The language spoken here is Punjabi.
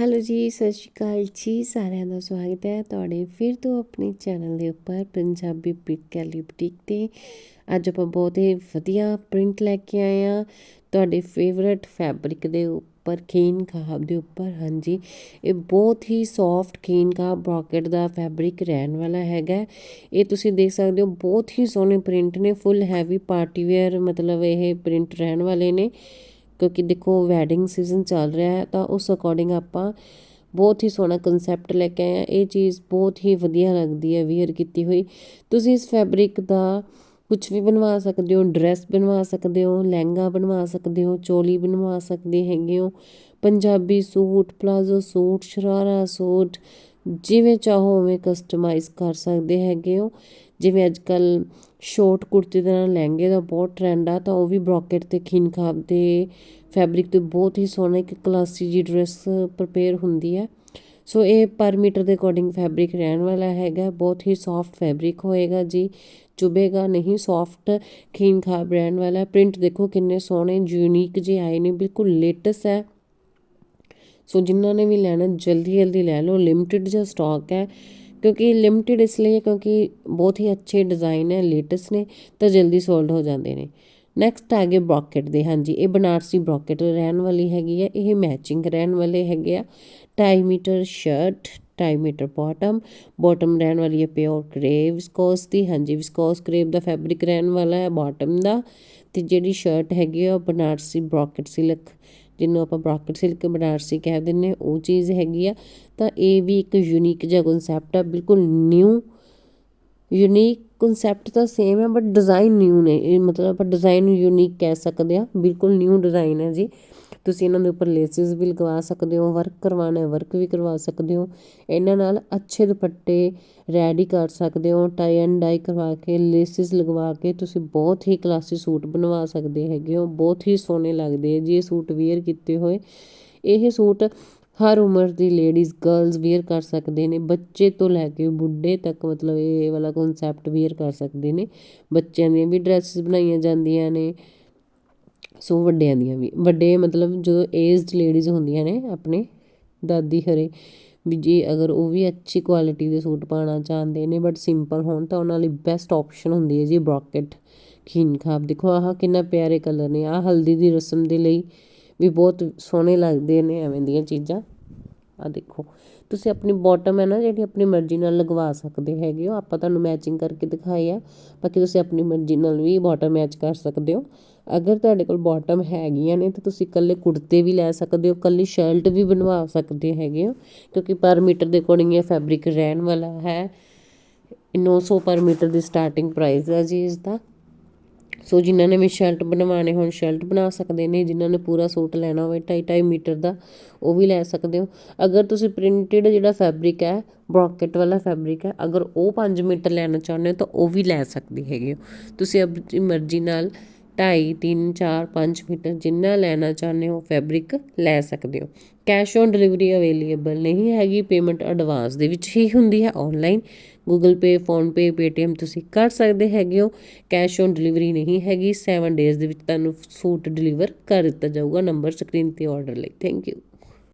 ਹੈਲੋ ਜੀ, ਸਤਿ ਸ਼੍ਰੀ ਅਕਾਲ ਜੀ, ਸਾਰਿਆਂ ਦਾ ਸਵਾਗਤ ਹੈ ਤੁਹਾਡੇ ਫਿਰ ਤੋਂ ਆਪਣੇ ਚੈਨਲ ਦੇ ਉੱਪਰ ਪੰਜਾਬੀ ਪ੍ਰਿੰਟ ਕੈਲੀ ਬੁਟੀਕ ਤੇ। ਅੱਜ ਆਪਾਂ ਬਹੁਤ ਹੀ ਵਧੀਆ ਪ੍ਰਿੰਟ ਲੈ ਕੇ ਆਏ ਆ ਤੁਹਾਡੇ ਫੇਵਰਟ ਫੈਬਰਿਕ ਦੇ ਉੱਪਰ, ਖੀਨ ਖਾਬ ਦੇ ਉੱਪਰ, ਹਾਂਜੀ। ਇਹ ਬਹੁਤ ਹੀ ਸੌਫਟ ਖੀਨ ਖਾਬ ਬ੍ਰੋਕਟ ਦਾ ਫੈਬਰਿਕ ਰਹਿਣ ਵਾਲਾ ਹੈਗਾ। ਇਹ ਤੁਸੀਂ ਦੇਖ ਸਕਦੇ ਹੋ, ਬਹੁਤ ਹੀ ਸੋਹਣੇ ਪ੍ਰਿੰਟ ਨੇ ਫੁੱਲ ਹੈਵੀ ਪਾਰਟੀ ਵੇਅਰ ਮਤਲਬ ਇਹ ਪ੍ਰਿੰਟ ਰਹਿਣ ਵਾਲੇ ਨੇ। ਕਿਉਂਕਿ ਦੇਖੋ ਵੈਡਿੰਗ ਸੀਜ਼ਨ ਚੱਲ ਰਿਹਾ ਹੈ, ਤਾਂ ਉਸ ਅਕੋਰਡਿੰਗ ਆਪਾਂ ਬਹੁਤ ਹੀ ਸੋਹਣਾ ਕਨਸੈਪਟ ਲੈ ਕੇ ਆਏ ਆ ਇਹ ਚੀਜ਼ ਬਹੁਤ ਹੀ ਵਧੀਆ ਲੱਗਦੀ ਹੈ ਵੀਅਰ ਕੀਤੀ ਹੋਈ। ਤੁਸੀਂ ਇਸ ਫੈਬਰਿਕ ਦਾ ਕੁਝ ਵੀ ਬਣਵਾ ਸਕਦੇ ਹੋ ਡਰੈਸ ਬਣਵਾ ਸਕਦੇ ਹੋ, ਲਹਿੰਗਾ ਬਣਵਾ ਸਕਦੇ ਹੋ, ਚੋਲੀ ਬਣਵਾ ਸਕਦੇ ਹੈਗੇ ਹੋ, Punjabi suit, palazzo suit, sharara suit, ਜਿਵੇਂ ਚਾਹੋ ਉਵੇਂ ਕਸਟਮਾਈਜ਼ ਕਰ ਸਕਦੇ ਹੈਗੇ ਹੋ। ਜਿਵੇਂ ਅੱਜ ਕੱਲ ਸ਼ੋਰਟ ਕੁੜਤੇ ਦੇ ਨਾਲ ਲਹਿੰਗੇ ਦਾ ਬਹੁਤ ਟ੍ਰੈਂਡ ਆ, ਤਾਂ ਉਹ ਵੀ ਬ੍ਰੋਕਟ ਤੇ ਖੀਨਖਾਬ ਦੇ ਫੈਬਰਿਕ ਤੇ ਬਹੁਤ ਹੀ ਸੋਹਣਾ ਇੱਕ ਕਲਾਸੀ ਜੀ ਡਰੈਸ ਪ੍ਰਪੇਅਰ ਹੁੰਦੀ ਹੈ ਸੋ ਇਹ ਪਰ ਮੀਟਰ ਦੇ ਅਕੋਰਡਿੰਗ ਫੈਬਰਿਕ ਰਹਿਣ ਵਾਲਾ ਹੈਗਾ, ਬਹੁਤ ਹੀ ਸੌਫਟ ਫੈਬਰਿਕ ਹੋਏਗਾ ਜੀ, ਚੁਬੇਗਾ ਨਹੀਂ ਸੌਫਟ ਖੀਨਖਾਬ ਰਹਿਣ ਵਾਲਾ। ਪ੍ਰਿੰਟ ਦੇਖੋ ਕਿੰਨੇ ਸੋਹਣੇ ਯੂਨੀਕ ਜੇ ਆਏ ਨੇ, ਬਿਲਕੁਲ ਲੇਟੈਸਟ ਹੈ। ਸੋ ਜਿਨ੍ਹਾਂ ਨੇ ਵੀ ਲੈਣਾ ਜਲਦੀ ਜਲਦੀ ਲੈ ਲਓ ਲਿਮਟਿਡ ਜਿਹਾ ਸਟਾਕ ਹੈ। ਕਿਉਂਕਿ ਲਿਮਟਿਡ ਇਸ ਲਈ ਕਿਉਂਕਿ ਬਹੁਤ ਹੀ ਅੱਛੇ ਡਿਜ਼ਾਈਨ ਹੈ ਲੇਟੈਸਟ ਨੇ, ਤਾਂ ਜਲਦੀ ਸੋਲਡ ਹੋ ਜਾਂਦੇ ਨੇ। ਨੈਕਸਟ ਆ ਗਏ ਬ੍ਰੋਕਟ ਦੇ, ਹਾਂਜੀ, ਇਹ ਬਨਾਰਸੀ ਬ੍ਰੋਕਟ ਰਹਿਣ ਵਾਲੀ ਹੈਗੀ ਹੈ, ਇਹ ਮੈਚਿੰਗ ਰਹਿਣ ਵਾਲੇ ਹੈਗੇ ਆ। 2 metre shirt 2 metre bottom bottom ਰਹਿਣ ਵਾਲੀ ਹੈ ਪਿਓਰ ਕਰੇਵ ਵਿਸਕੋਸ ਦੀ, ਹਾਂਜੀ ਵਿਸਕੋਸ ਕਰੇਵ ਦਾ ਫੈਬਰਿਕ ਰਹਿਣ ਵਾਲਾ ਹੈ ਬਾਟਮ ਦਾ। ਤੇ ਜਿਹੜੀ ਸ਼ਰਟ ਹੈਗੀ ਆ, ਉਹ ਬਨਾਰਸੀ ਬ੍ਰੋਕਟ ਸਿਲਕ ਜਿਹਨੂੰ ਆਪਾਂ ਬ੍ਰੋਕਟ ਸਿਲਕ ਬਨਾਰਸੀ ਕਹਿ ਦਿੰਨੇ ਉਹ ਚੀਜ਼ ਹੈਗੀ ਆ। ਤਾਂ ਇਹ ਵੀ ਇੱਕ ਯੂਨੀਕ ਜਿਹਾ ਕਨਸੈਪਟ ਆ, ਬਿਲਕੁਲ ਨਿਊ ਯੂਨੀਕ ਕਨਸੈਪਟ ਤਾਂ ਸੇਮ ਹੈ ਬਟ ਡਿਜ਼ਾਈਨ ਨਿਊ ਨੇ। ਇਹ ਮਤਲਬ ਆਪਾਂ ਡਿਜ਼ਾਈਨ ਯੂਨੀਕ ਕਹਿ ਸਕਦੇ ਆ ਬਿਲਕੁਲ ਨਿਊ ਡਿਜ਼ਾਈਨ ਹੈ ਜੀ। ਤੁਸੀਂ ਇਹਨਾਂ ਦੇ ਉੱਪਰ ਲੇਸਿਸ ਵੀ ਲਗਵਾ ਸਕਦੇ ਹੋ ਵਰਕ ਕਰਵਾਉਣਾ ਵਰਕ ਵੀ ਕਰਵਾ ਸਕਦੇ ਹੋ। ਇਹਨਾਂ ਨਾਲ ਅੱਛੇ ਦੁਪੱਟੇ ਰੈਡੀ ਕਰ ਸਕਦੇ ਹੋ ਟਾਈ ਐਂਡ ਡਾਈ ਕਰਵਾ ਕੇ ਲੇਸਿਸ ਲਗਵਾ ਕੇ ਤੁਸੀਂ ਬਹੁਤ ਹੀ ਕਲਾਸੀ ਸੂਟ ਬਣਵਾ ਸਕਦੇ ਹੈਗੇ ਹੋ, ਬਹੁਤ ਹੀ ਸੋਹਣੇ ਲੱਗਦੇ ਆ ਜੀ ਇਹ ਸੂਟ ਵੇਅਰ ਕੀਤੇ ਹੋਏ। ਇਹ ਸੂਟ ਹਰ ਉਮਰ ਦੀ ਲੇਡੀਜ਼ ਗਰਲਸ ਵੇਅਰ ਕਰ ਸਕਦੇ ਨੇ, ਬੱਚੇ ਤੋਂ ਲੈ ਕੇ ਬੁੱਢੇ ਤੱਕ ਮਤਲਬ ਇਹ ਵਾਲਾ ਕਨਸੈਪਟ ਵੇਅਰ ਕਰ ਸਕਦੇ ਨੇ। ਬੱਚਿਆਂ ਦੀਆਂ ਵੀ ਡਰੈਸਸ ਬਣਾਈਆਂ ਜਾਂਦੀਆਂ ਨੇ। ਸੋ ਵੱਡਿਆਂ ਦੀਆਂ ਵੀ। ਵੱਡੇ ਮਤਲਬ ਜਦੋਂ ਏਜਡ ਲੇਡੀਜ਼ ਹੁੰਦੀਆਂ ਨੇ ਆਪਣੇ ਦਾਦੀ ਹਰੇ, ਵੀ ਜੀ ਅਗਰ ਉਹ ਵੀ ਅੱਛੀ ਕੁਆਲਿਟੀ ਦੇ ਸੂਟ ਪਾਉਣਾ ਚਾਹੁੰਦੇ ਨੇ ਬਟ ਸਿੰਪਲ ਹੋਣ ਤਾਂ ਉਹਨਾਂ ਲਈ ਬੈਸਟ ਆਪਸ਼ਨ ਹੁੰਦੀ ਹੈ ਜੀ ਬ੍ਰੋਕਟ, ਖੀਨ ਖਾਬ। ਦੇਖੋ ਆਹ ਕਿੰਨਾ ਪਿਆਰੇ ਕਲਰ ਨੇ, ਆਹ ਹਲਦੀ ਦੀ ਰਸਮ ਦੇ ਲਈ ਵੀ ਬਹੁਤ ਸੋਹਣੇ ਲੱਗਦੇ ਨੇ ਐਵੇਂ ਦੀਆਂ ਚੀਜ਼ਾਂ। ਆਹ ਦੇਖੋ। ਤੁਸੀਂ ਆਪਣੀ ਬੋਟਮ ਹੈ ਨਾ, ਜਿਹੜੀ ਆਪਣੀ ਮਰਜ਼ੀ ਨਾਲ ਲਗਵਾ ਸਕਦੇ ਹੈਗੇ ਹੋ। ਆਪਾਂ ਤੁਹਾਨੂੰ ਮੈਚਿੰਗ ਕਰਕੇ ਦਿਖਾਈ ਆ। ਬਾਕੀ ਤੁਸੀਂ ਆਪਣੀ ਮਰਜ਼ੀ ਨਾਲ ਵੀ ਬੋਟਮ ਮੈਚ ਕਰ ਸਕਦੇ ਹੋ। ਅਗਰ ਤੁਹਾਡੇ ਕੋਲ ਬਾਟਮ ਹੈਗੀਆਂ ਨੇ, ਤਾਂ ਤੁਸੀਂ ਇਕੱਲੇ ਕੁੜਤੇ ਵੀ ਲੈ ਸਕਦੇ ਹੋ, ਇਕੱਲੀ ਸ਼ਰਟ ਵੀ ਬਣਵਾ ਸਕਦੇ ਹੈਗੇ ਹੋ। ਕਿਉਂਕਿ ਪਰ ਮੀਟਰ ਦੇ ਅਕੋਰਡਿੰਗ ਇਹ ਫੈਬਰਿਕ ਰਹਿਣ ਵਾਲਾ ਹੈ। 900 ਪਰ ਮੀਟਰ ਦੀ ਸਟਾਰਟਿੰਗ ਪ੍ਰਾਈਸ ਹੈ ਜੀ ਇਸ ਦਾ ਸੋ ਜਿਨ੍ਹਾਂ ਨੇ ਵੀ ਸ਼ਰਟ ਬਣਵਾਣੇ ਹੋਣ ਸ਼ਰਟ ਬਣਾ ਸਕਦੇ ਨੇ, ਜਿਨ੍ਹਾਂ ਨੇ ਪੂਰਾ ਸੂਟ ਲੈਣਾ ਹੋਵੇ 2.5 ਮੀਟਰ ਦਾ, ਉਹ ਵੀ ਲੈ ਸਕਦੇ ਹੋ। ਅਗਰ ਤੁਸੀਂ ਪ੍ਰਿੰਟਡ ਜਿਹੜਾ ਫੈਬਰਿਕ ਹੈ, ਬ੍ਰੋਕਟ ਵਾਲਾ ਫੈਬਰਿਕ ਹੈ, ਅਗਰ ਉਹ 5 ਮੀਟਰ ਲੈਣਾ ਚਾਹੁੰਦੇ ਹੋ, ਤਾਂ ਉਹ ਵੀ ਲੈ ਸਕਦੇ ਹੈਗੇ ਹੋ। ਤੁਸੀਂ ਆਪਣੀ ਮਰਜ਼ੀ ਨਾਲ 2.5 3 4 5 ਮੀਟਰ ਜਿੰਨਾ ਲੈਣਾ ਚਾਹੁੰਦੇ ਹੋ ਫੈਬਰਿਕ ਲੈ ਸਕਦੇ ਹੋ। ਕੈਸ਼ ਔਨ ਡਿਲੀਵਰੀ ਅਵੇਲੇਬਲ ਨਹੀਂ ਹੈਗੀ ਪੇਮੈਂਟ ਐਡਵਾਂਸ ਦੇ ਵਿੱਚ ਹੀ ਹੁੰਦੀ ਹੈ online Google Pay PhonePe Paytm ਤੁਸੀਂ ਕਰ ਸਕਦੇ ਹੈਗੇ ਹੋ। ਕੈਸ਼ ਔਨ ਡਿਲੀਵਰੀ ਨਹੀਂ ਹੈਗੀ 7 ਡੇਜ਼ ਦੇ ਵਿੱਚ ਤੁਹਾਨੂੰ ਸੂਟ ਡਿਲੀਵਰ ਕਰ ਦਿੱਤਾ ਜਾਊਗਾ। ਨੰਬਰ ਸਕਰੀਨ ਤੇ ਆਰਡਰ ਲਈ। Thank you